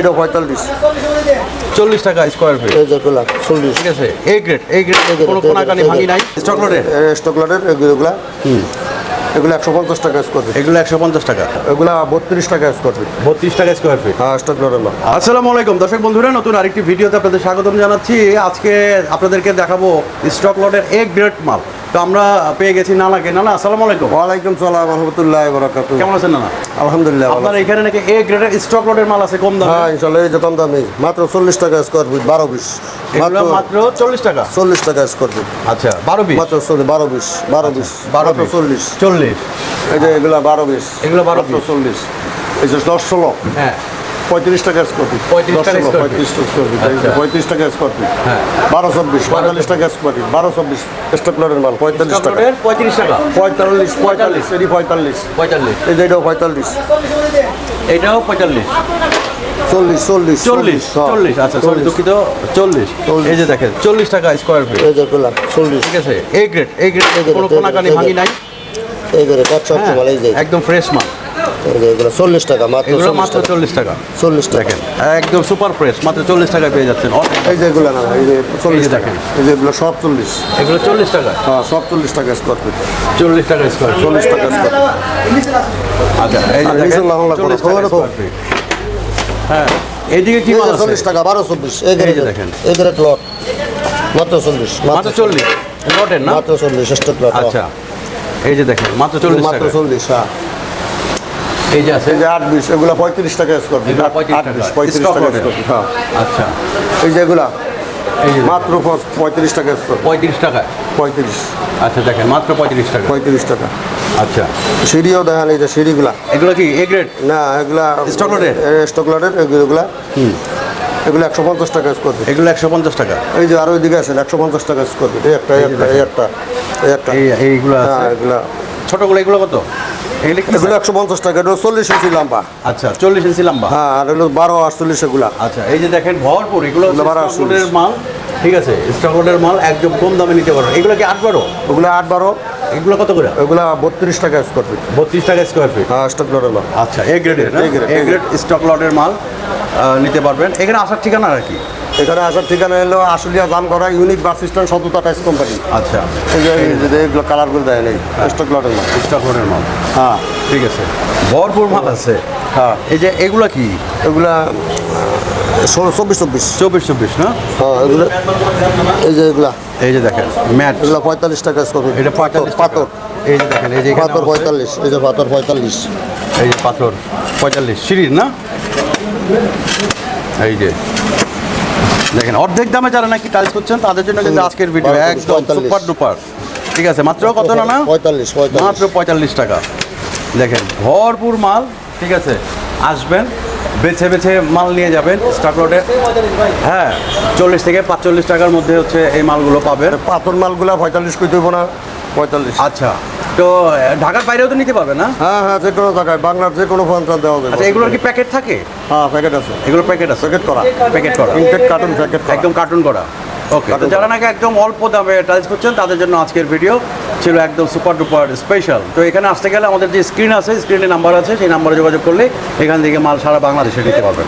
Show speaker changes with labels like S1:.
S1: এটা পঁয়তাল্লিশ।
S2: চল্লিশ টাকা স্কোয়ার ফিট
S1: এই যেগুলা চল্লিশ।
S2: ঠিক আছে এ গ্রেড এ গ্রেড কোনো কোনাকানি ভাঙি নাই।
S1: স্টকলারের এগুলা এগুলো একশো পঞ্চাশ টাকা স্কোয়ার ফিট
S2: এগুলো একশো পঞ্চাশ টাকা।
S1: এগুলা বত্রিশ টাকা স্কোয়ার ফিট
S2: বত্রিশ টাকা স্কোয়ার ফিট
S1: হ্যাঁ মাল
S2: আসসালামু আলাইকুম। দর্শক বন্ধুরা নতুন আরেকটি ভিডিওতে আপনাদের স্বাগতম জানাচ্ছি। আজকে আপনাদেরকে দেখাবো স্টক লটের এ গ্রেড মাল। তো আমরা পেয়ে গেছি নানাকে নানা আসসালামু আলাইকুম।
S1: ওয়ালাইকুম সালাম রহমতুল্লাহ বরাকাতু
S2: কেমন আছেন নানা
S1: আলহামদুলিল্লাহ।
S2: আপনার এখানে নাকি এ গ্রেডের স্টক লটের মাল আছে কম দামে?
S1: হ্যাঁ ইনশাল্লাহ এই যে কম দামি। মাত্র চল্লিশ টাকা স্কোয়ার ফিট বারো
S2: এগুলো
S1: মাত্র
S2: মাত্র চল্লিশ টাকা?
S1: চল্লিশ টাকা স্কোয়ার ফিট
S2: আচ্ছা বারো পিস
S1: মাত্র চল্লিশ বারো বিশ বারো বিশ
S2: বারো
S1: মাত্র
S2: piece।
S1: চল্লিশ।
S2: চল্লিশ।
S1: এই যে এগুলা বারো বিশ।
S2: এগুলো 12
S1: মাত্র
S2: piece।
S1: চল্লিশ। এই যে দশ ষোলো।
S2: হ্যাঁ।
S1: পঁয়ত্রিশ টাকা স্কোয়ার ফিট
S2: 35 টাকা square feet।
S1: পঁয়ত্রিশ ফিট
S2: আচ্ছা।
S1: পঁয়ত্রিশ টাকা স্কোয়ার ফিট
S2: হ্যাঁ।
S1: বারো চব্বিশ পঁয়তাল্লিশ টাকা স্কোয়ার ফিট বারো চব্বিশ স্টেপলারের মাল পঁয়তাল্লিশ টাকা।
S2: পঁয়ত্রিশ টাকা।
S1: পঁয়তাল্লিশ পঁয়তাল্লিশ এটি পঁয়তাল্লিশ।
S2: পঁয়তাল্লিশ।
S1: এই এটাও পঁয়তাল্লিশ।
S2: এটাও পঁয়তাল্লিশ।
S1: চল্লিশ চল্লিশ
S2: চল্লিশ
S1: হ্যাঁ।
S2: চল্লিশ। আচ্ছা সরি দুঃখিত। চল্লিশ। এই যে দেখেন চল্লিশ টাকা স্কোয়ার ফিট
S1: এই যে চল্লিশ।
S2: ঠিক আছে এ গ্রেড এ গ্রেড কোনো কোনাকানি ভাঙি নাই।
S1: এই এই যে
S2: হ্যাঁ, একদম ফ্রেশ মাল।
S1: এই এগুলো চল্লিশ টাকা মাত্র
S2: এগুলো মাত্র চল্লিশ টাকা।
S1: চল্লিশ টাকা।
S2: একদম সুপার ফ্রেশ মাত্র চল্লিশ টাকায় পেয়ে যাচ্ছেন।
S1: এই যে এগুলো না এই যে চল্লিশ টাকা।
S2: দেখেন।
S1: এই যে এগুলো সব চল্লিশ।
S2: এগুলো চল্লিশ টাকা?
S1: হ্যাঁ সব চল্লিশ টাকা স্কোয়ার ফিট
S2: চল্লিশ টাকা স্কোয়ার
S1: চল্লিশ টাকা স্কোয়ার
S2: আচ্ছা এই যে
S1: আর
S2: দেখেন,
S1: নিচের লাহন লাগবে না,
S2: 40 টাকা
S1: খবরে তো।
S2: square feet। হ্যাঁ এইদিকে কি
S1: চল্লিশ টাকা বারো চব্বিশ। এই
S2: দেখেন।
S1: এই লট মাত্র চল্লিশ
S2: মাত্র চল্লিশ। লটের না?
S1: মাত্র চল্লিশ স্টেট লট
S2: আচ্ছা এই যে দেখেন মাত্র চল্লিশ
S1: মাত্র চল্লিশ হ্যাঁ।
S2: এই যে আছে?
S1: এই যে আট বিশ এগুলো পঁয়ত্রিশ টাকা স্কোয়ার ফিট
S2: এগুলো 35
S1: আট বিশ পঁয়ত্রিশ টাকা স্কোয়ার ফিট হ্যাঁ।
S2: আচ্ছা।
S1: এই যে এগুলা মাত্র পঁয়ত্রিশ টাকা স্কোয়ার
S2: পঁয়ত্রিশ টাকা?
S1: পঁয়ত্রিশ।
S2: আচ্ছা দেখেন মাত্র পঁয়ত্রিশ টাকা।
S1: পঁয়ত্রিশ টাকা।
S2: আচ্ছা।
S1: সিঁড়িও দেখেন এই যে সিঁড়িগুলা।
S2: এগুলো কি এ গ্রেড
S1: না এগুলা
S2: Stock loaded?
S1: স্টক লটের এগুলা। এগুলো একশো পঞ্চাশ টাকা স্কোয়ার ফিট
S2: এগুলো একশো পঞ্চাশ টাকা।
S1: এই যে আরও ওইদিকে আসেন একশো পঞ্চাশ টাকা স্কোয়ার ফিট এই একটা এই একটা এই একটা এই একটা।
S2: এইগুলো
S1: হ্যাঁ এগুলা।
S2: ছোটগুলো এগুলো কত? এগুলো
S1: একশো পঞ্চাশ টাকা এটা চল্লিশ ইঞ্চি লম্বা।
S2: আচ্ছা চল্লিশ ইঞ্চি লম্বা।
S1: হ্যাঁ আর হলো বারো আটচল্লিশ এগুলা।
S2: আচ্ছা এই যে দেখেন ভরপুর এগুলো
S1: এগুলো বারো আটচল্লিশ।
S2: মাল। ঠিক আছে স্টকলোডের মাল একদম কম দামে নিতে পারো। এগুলো কি আট বারো?
S1: ওগুলো আট বারো।
S2: এগুলো কত করে?
S1: এগুলা বত্রিশ টাকা স্কোয়ার ফিট
S2: বত্রিশ টাকা স্কোয়ার ফিট
S1: হ্যাঁ স্টক লটের মাল।
S2: আচ্ছা এ গ্রেডের এ গ্রেড স্টক লটের মাল নিতে পারবেন। এখানে আসার ঠিকানা আর কি?
S1: এখানে আসার ঠিকানা হলো আশুলিয়া দাম করা ইউনিক বাস স্ট্যান্ড সততা টাইস কোম্পানি।
S2: আচ্ছা।
S1: এই যে এই এগুলো কালারগুলো দেয় নেই স্টক লটের মাল।
S2: স্টক লটের মাল।
S1: হ্যাঁ।
S2: ঠিক আছে। ভরপুর মাল আছে।
S1: হ্যাঁ।
S2: এই যে এগুলো কি?
S1: এগুলা ষোলো চব্বিশ চব্বিশ।
S2: চব্বিশ চব্বিশ না?
S1: হ্যাঁ এগুলো এই যে এগুলা।
S2: এই যে দেখেন ম্যাট।
S1: এগুলো পঁয়তাল্লিশ টাকা ফিট
S2: এটা পঁয়তাল্লিশ
S1: পাথর
S2: এই যে দেখেন এই যে
S1: পাথর পঁয়তাল্লিশ এই যে পাথর পঁয়তাল্লিশ।
S2: এই যে পাথর পঁয়তাল্লিশ। সিঁড়ির না? এই যে। দেখেন অর্ধেক দামে যারা নাকি টাইলস করছেন তাদের জন্য কিন্তু আজকের ভিডিও একদম সুপার ডুপার ঠিক আছে মাত্র কত না না?
S1: পঁয়তাল্লিশ।
S2: মাত্র পঁয়তাল্লিশ টাকা। দেখেন ভরপুর মাল ঠিক আছে? আসবেন বেছে বেছে মাল নিয়ে যাবেন স্টাক রোডে। হ্যাঁ চল্লিশ থেকে পাঁচচল্লিশ টাকার মধ্যে হচ্ছে এই মালগুলো পাবেন।
S1: পাথর মালগুলা পঁয়তাল্লিশ কই দেবো না পঁয়তাল্লিশ।
S2: আচ্ছা তো ঢাকার বাইরেও তো নিতে পারবে না?
S1: হ্যাঁ হ্যাঁ যে কোনো জায়গায় বাংলার যে কোনো পঞ্চায়েত দেওয়া যাবে।
S2: আচ্ছা এগুলোর কি প্যাকেট থাকে?
S1: হ্যাঁ প্যাকেট আছে।
S2: এগুলো প্যাকেট আছে?
S1: প্যাকেট করা।
S2: প্যাকেট করা।
S1: ইনটেক কার্টুন প্যাকেট
S2: একদম কার্টুন করা। ওকে যারা নাকি একদম অল্প দামে টাইলস করছেন তাদের জন্য আজকের ভিডিও ছিল একদম সুপার ডুপার স্পেশাল তো এখানে আসতে গেলে আমাদের যে স্ক্রিন আছে স্ক্রিনে নাম্বার আছে, সেই নাম্বারে যোগাযোগ করলে এখান থেকে মাল সারা বাংলাদেশে নিতে পারবেন।